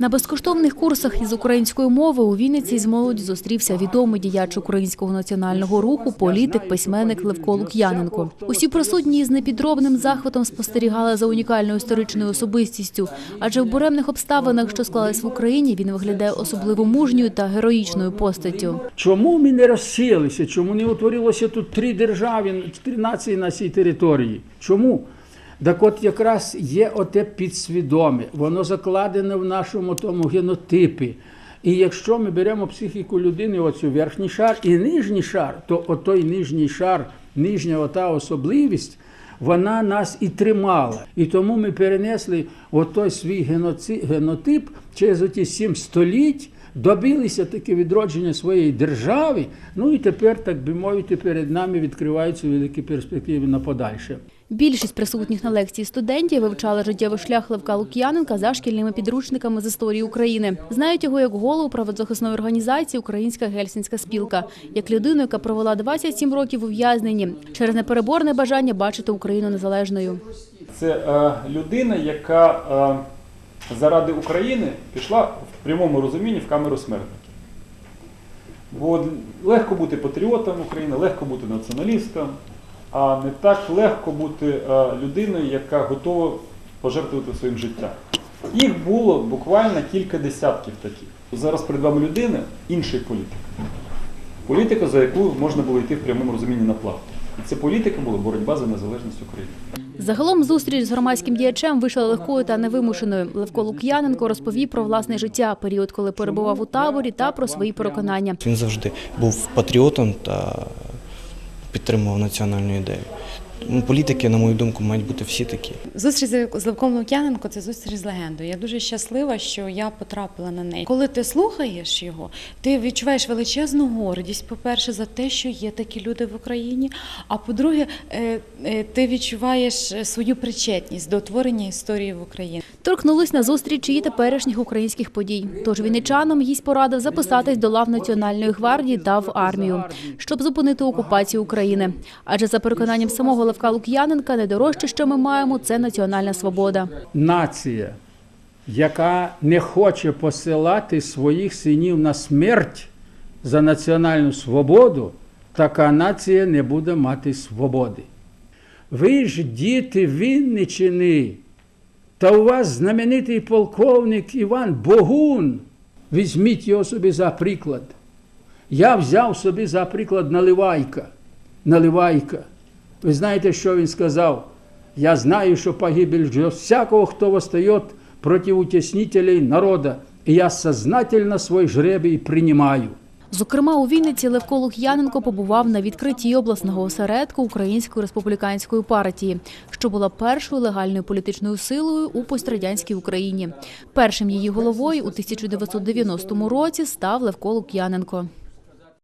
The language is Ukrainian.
На безкоштовних курсах із української мови у Вінниці з молоді зустрівся відомий діяч українського національного руху, політик, письменник Левко Лук'яненко. Усі присутні з непідробним захватом спостерігали за унікальною історичною особистістю, адже в буремних обставинах, що склались в Україні, він виглядає особливо мужньою та героїчною постаттю. Чому ми не розсілися? Чому не утворилося тут три держави, три нації на цій території? Чому? Так от якраз є оте підсвідоме, воно закладене в нашому тому генотипі. І якщо ми беремо психіку людини, оцю верхній шар і нижній шар, то отой нижній шар, нижня ота особливість, вона нас і тримала. І тому ми перенесли отой свій генотип через оті сім століть, добилися таки відродження своєї держави. Ну і тепер, так би мовити, перед нами відкриваються великі перспективи на подальше. Більшість присутніх на лекції студентів вивчали життєвий шлях Левка Лук'яненка за шкільними підручниками з історії України. Знають його як голову правозахисної організації Українська гельсінська спілка, як людину, яка провела 27 років ув'язненні через непереборне бажання бачити Україну незалежною. Це е, людина, яка е, заради України пішла в прямому розумінні в камеру смертників. Бо легко бути патріотом України, легко бути націоналістом, а не так легко бути е, людиною, яка готова пожертвувати своїм життям. Їх було буквально кілька десятків таких. Зараз перед вами людина, інший політик. Політика, за яку можна було йти в прямому розумінні на плаву. І ця політика була боротьба за незалежність України. Загалом зустріч з громадським діячем вийшла легкою та невимушеною. Левко Лук'яненко розповів про власне життя, період, коли перебував у таборі, та про свої переконання. Він завжди був патріотом та підтримував національну ідею. Тому Політики, на мою думку, мають бути всі такі. Зустріч з Левком Лук'яненко це зустріч з легендою. Я дуже щаслива, що я потрапила на неї. Коли ти слухаєш його, ти відчуваєш величезну гордість, по-перше, за те, що є такі люди в Україні. А по-друге, е, е, ти відчуваєш е, свою причетність до творення історії в Україні. Торкнулись на зустрічі і теперішніх українських подій. Тож вінничанам гість порадив записатись до лав Національної гвардії та в армію, щоб зупинити окупацію України. Адже за переконанням самого Левка Лук'яненка, найдорожче, що ми маємо, це національна свобода. Нація, яка не хоче посилати своїх синів на смерть за національну свободу, така нація не буде мати свободи. Ви ж діти Вінничини, та у вас знаменитий полковник Іван Богун. Візьміть його собі за приклад. Я взяв собі за приклад Наливайка. Наливайка. Ви знаєте, що він сказав? Я знаю, що погибель ждет всякого, хто восстает против утеснителей народа, и я сознательно свой жребий принимаю. Зокрема, у Вінниці Левко Лук'яненко побував на відкритті обласного осередку Української республіканської партії, що була першою легальною політичною силою у пострадянській Україні. Першим її головою у 1990 році став Левко Лук'яненко.